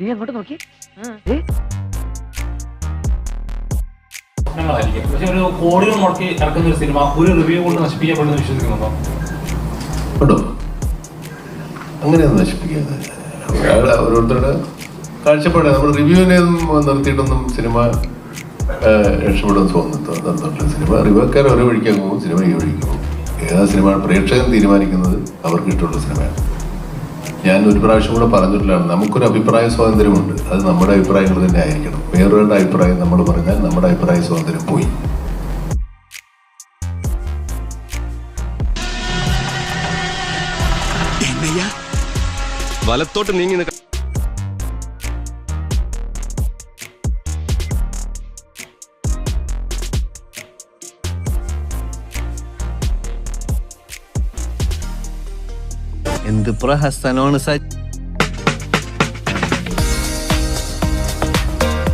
നീ അങ്ങോട്ട് നോക്കി. പക്ഷെ ഒരു കോടികൾ മുടക്കി ഇറക്കുന്ന ഒരു സിനിമ ഒരു റിവ്യൂ കൊണ്ട് നശിപ്പിക്കപ്പെടുന്നു വിശ്വസിക്കുന്നുണ്ടോ ഉണ്ടോ? അങ്ങനെയൊന്നും നശിപ്പിക്കുന്നത് അയാൾ ഓരോരുത്തരുടെ കാഴ്ചപ്പാട്. നമ്മൾ റിവ്യൂവിനെ നിർത്തിയിട്ടൊന്നും സിനിമ രക്ഷപ്പെടാൻ രക്ഷപ്പെടുമെന്ന് തോന്നുന്നു തോന്നുന്നില്ല സിനിമ റിവ്യൂക്കാർ ഓരോ വഴിക്കാൻ പോകും സിനിമ ഈ വഴിക്ക് പോകും. ഏതാ സിനിമ പ്രേക്ഷകൻ തീരുമാനിക്കുന്നത്? അവർക്ക് ഇഷ്ടമുള്ള സിനിമയാണ്. ഞാൻ ഒരു പ്രാവശ്യം കൂടെ പറഞ്ഞിട്ടുള്ളതാണ് നമുക്കൊരു അഭിപ്രായ സ്വാതന്ത്ര്യമുണ്ട്. അത് നമ്മുടെ അഭിപ്രായങ്ങൾ തന്നെ ആയിരിക്കണം. വേറൊരാളുടെ അഭിപ്രായം നമ്മൾ പറഞ്ഞാൽ നമ്മുടെ അഭിപ്രായ സ്വാതന്ത്ര്യം പോയി. വലത്തോട്ട് നീങ്ങി എന്ത് പ്രഹസനമാണ് സജ്